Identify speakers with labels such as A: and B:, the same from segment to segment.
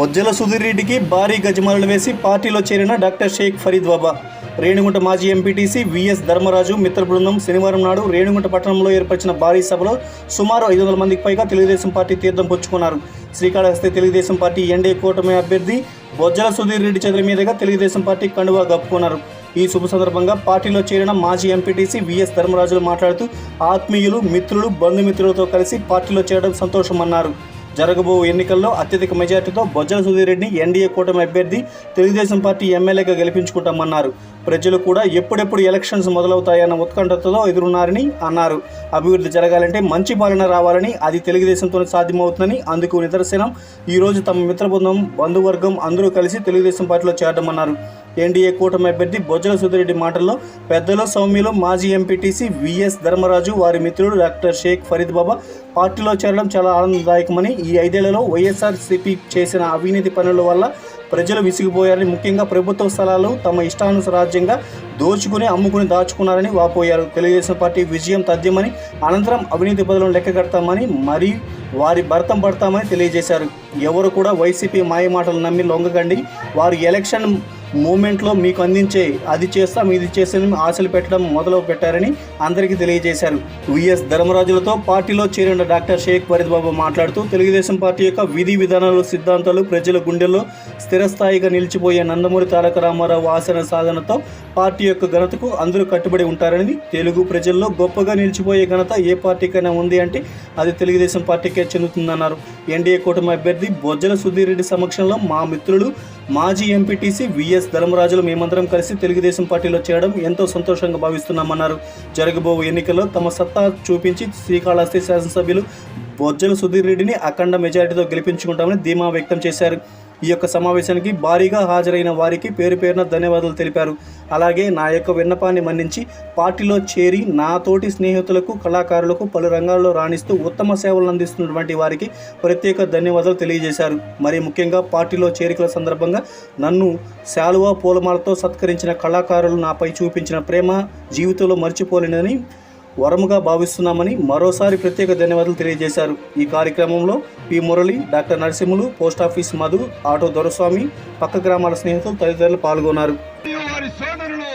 A: బొజ్జల సుధీర్ రెడ్డికి భారీ గజమాలలు వేసి పార్టీలో చేరిన డాక్టర్ షేక్ ఫరీద్ బాబా. రేణిగుంట మాజీ ఎంపీటీసీ విఎస్ ధర్మరాజు మిత్ర బృందం శనివారం నాడు రేణిగుంట పట్టణంలో ఏర్పరిచిన భారీ సభలో సుమారు ఐదు వందల మందికి పైగా తెలుగుదేశం పార్టీ తీర్థం పుచ్చుకున్నారు. శ్రీకాళహస్తి తెలుగుదేశం పార్టీ ఎన్డీఏ కూటమి అభ్యర్థి బొజ్జల సుధీర్ రెడ్డి చేతుల మీదుగా తెలుగుదేశం పార్టీ కండువా కప్పుకున్నారు ఈ శుభ సందర్భంగా పార్టీలో చేరిన మాజీ ఎంపీటీసీ విఎస్ ధర్మరాజులు మాట్లాడుతూ ఆత్మీయులు మిత్రులు బంధుమిత్రులతో కలిసి పార్టీలో చేరడం సంతోషమన్నారు. జరగబో ఎన్నికల్లో అత్యధిక మెజార్టీతో బొజ్జల సుధీరెడ్డిని ఎన్డీఏ కూటమి అభ్యర్థి తెలుగుదేశం పార్టీ ఎమ్మెల్యేగా గెలిపించుకుంటామన్నారు. ప్రజలు కూడా ఎప్పుడెప్పుడు ఎలక్షన్స్ మొదలవుతాయన్న ఉత్కంఠతతో ఎదురున్నారని అన్నారు. అభివృద్ధి జరగాలంటే మంచి పాలన రావాలని అది తెలుగుదేశంతోనే సాధ్యమవుతుందని అందుకు నిదర్శనం. ఈరోజు తమ మిత్రబృందం బంధువర్గం అందరూ కలిసి తెలుగుదేశం పార్టీలో చేరడమన్నారు. ఎన్డీఏ కూటమి అభ్యర్థి బొజ్జల సుధిరెడ్డి మాటల్లో పెద్దల సౌమ్యులు మాజీ ఎంపీటీసీ విఎస్ ధర్మరాజు వారి మిత్రుడు డాక్టర్ షేక్ ఫరీద్ బాబా పార్టీలో చేరడం చాలా ఆనందదాయకమని ఈ ఐదేళ్ళలో వైఎస్ఆర్సీపీ చేసిన అవినీతి పనుల వల్ల ప్రజలు విసిగిపోయారని ముఖ్యంగా ప్రభుత్వ స్థలాలు తమ ఇష్టానుసరాజ్యంగా దోచుకుని అమ్ముకుని దాచుకున్నారని వాపోయారు. తెలుగుదేశం పార్టీ విజయం తథ్యమని అనంతరం అవినీతి బదులను లెక్క కడతామని మరీ వారి భర్తం పడతామని తెలియజేశారు. ఎవరు కూడా వైసీపీ మాయమాటలు నమ్మి లొంగకండి. వారు ఎలక్షన్ మూమెంట్లో మీకు అందించే అది చేస్తాం ఇది చేస్తాం ఆశలు పెట్టడం మొదలు పెట్టారని అందరికీ తెలియజేశారు. విఎస్ ధర్మరాజులతో పార్టీలో చేరిన డాక్టర్ షేక్ ఫరీద్ బాబు మాట్లాడుతూ తెలుగుదేశం పార్టీ యొక్క విధి విధానాలు సిద్ధాంతాలు ప్రజల గుండెల్లో స్థిరస్థాయిగా నిలిచిపోయే నందమూరి తారక రామారావు ఆశన సాధనతో పార్టీ యొక్క ఘనతకు అందరూ కట్టుబడి ఉంటారని తెలుగు ప్రజల్లో గొప్పగా నిలిచిపోయే ఘనత ఏ పార్టీకైనా ఉంది అంటే అది తెలుగుదేశం పార్టీకే చెందుతుందన్నారు. ఎన్డీఏ కూటమి అభ్యర్థి బొజ్జల సుధీర్ రెడ్డి సమక్షంలో మా మిత్రులు మాజీ ఎంపీటీసీ విఎస్ ధర్మరాజులు మేమందరం కలిసి తెలుగుదేశం పార్టీలో చేరడం ఎంతో సంతోషంగా భావిస్తున్నామన్నారు. జరగబో ఎన్నికల్లో తమ సత్తా చూపించి శ్రీకాళహస్తి శాసనసభ్యులు బొజ్జల సుధీర్ రెడ్డిని అఖండ మెజారిటీతో గెలిపించుకుంటామని ధీమా వ్యక్తం చేశారు. ఈ యొక్క సమావేశానికి భారీగా హాజరైన వారికి పేరు పేరున ధన్యవాదాలు తెలిపారు. అలాగే నా యొక్క విన్నపాన్ని మన్నించి పార్టీలో చేరి నా తోటి స్నేహితులకు కళాకారులకు పలు రంగాల్లో రాణిస్తూ ఉత్తమ సేవలు అందిస్తున్నటువంటి వారికి ప్రత్యేక ధన్యవాదాలు తెలియజేశారు. మరి ముఖ్యంగా పార్టీలో చేరికల సందర్భంగా నన్ను శాలువ పూలమాలతో సత్కరించిన కళాకారులు నాపై చూపించిన ప్రేమ జీవితంలో మర్చిపోలేనని వరముగా భావిస్తున్నామని మరోసారి ప్రత్యేక ధన్యవాదాలు తెలియజేశారు. ఈ కార్యక్రమంలో P. Murali doctor Narasimhulu post office Madhu auto Doraswamy పక్క గ్రామాల స్నేహితులు తదితరులు పాల్గొన్నారు.
B: సోదరులు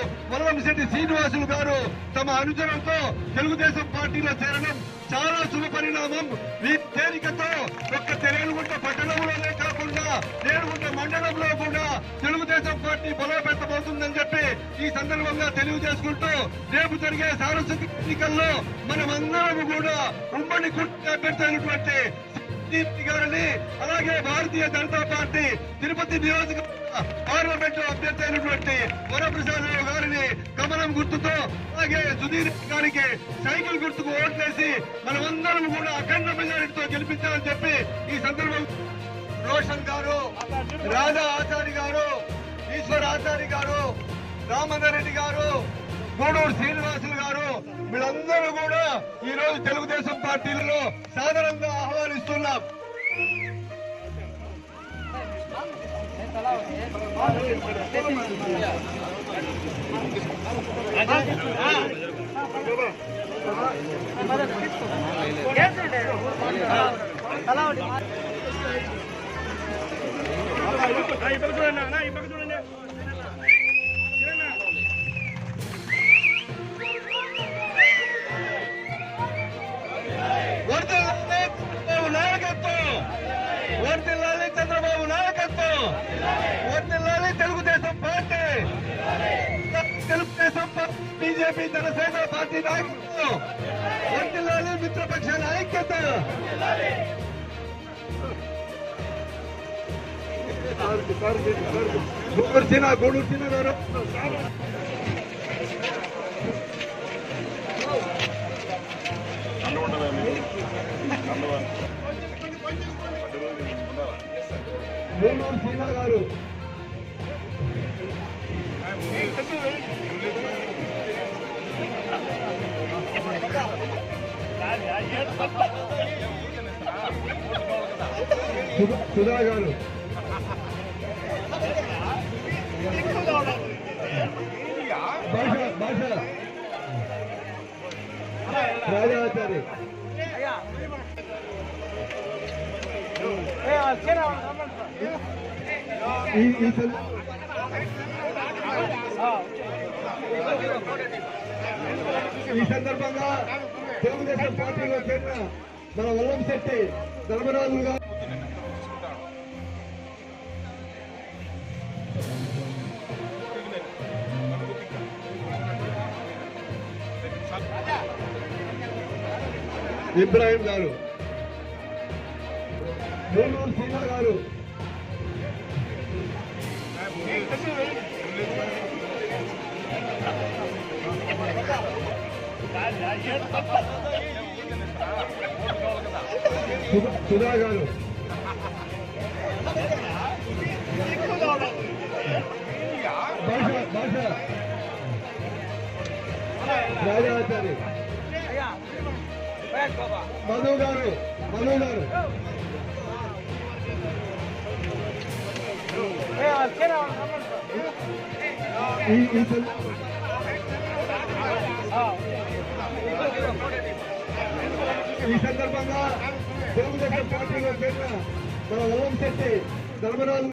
B: శ్రీనివాసులు గారు తమ అనుచరులతో తెలుగుదేశం పార్టీలో చేరడం చాలా శుభ పరిణామం. ఈ తేలికతో ఒక్క తెరేలుగుంట పట్టణంలోనే కాకుండా నేరుగుంట మండలంలో కూడా తెలుగుదేశం పార్టీ బలోపేతమవుతుందని చెప్పి ఈ సందర్భంగా తెలియజేసుకుంటూ రేపు జరిగే సారస్వత ఎన్నికల్లో మనమందరం కూడా ఉమ్మడి కుటుంబ అభ్యర్థి దీప్తి గారిని అలాగే భారతీయ జనతా పార్టీ తిరుపతి నియోజక పార్లమెంట్ అభ్యర్థి అయినటువంటి వరప్రసాద్ రావు గారిని కమలం గుర్తుతో అలాగే సుధీర్ గారికి సైకిల్ గుర్తుకు ఓట్లేసి మనమందరం కూడా అఖండ మెజారిటీతో గెలిపించాలని చెప్పి ఈ సందర్భం రోషన్ గారు రాధా ఆచారి గారు ఈశ్వర్ ఆచారి గారు రామచంద్ర రెడ్డి గారు గూడూరు శ్రీనివాసులు గారు వీళ్ళందరూ కూడా ఈ రోజు తెలుగుదేశం పార్టీలలో సాధారణంగా ఆహ్వానిస్తున్నాం. వర్ధిల్లాలి Telugu Desam party BJP Janasena party నాయకత్వం వర్ధిల్లాలి మిత్రపక్షాల ఐక్యత గూడూరు చిన్న గూడూరు చిన్న గారు గూడూరు చిన్న గారు. సుధా- సుధా గారు భాష భాష రాజాచారి
C: ఏ, ఆ చీర
B: ఈ ఈ ఈ సందర్భంగా తెలుగుదేశం పార్టీలో చేరిన మన వల్లంశెట్టి ధర్మరాజు గారు. ఇబ్రాహిం గారు. మూలూరు సీనా గారు. సుధా- సుధా గారు. భాష భాష రాజాచారి. మధు గారు మధు గారు. ఈ ఈ సందర్భంగా తెలుగుదేశం పార్టీలో చేరిన మన వల్లంశెట్టి ధర్మరాజు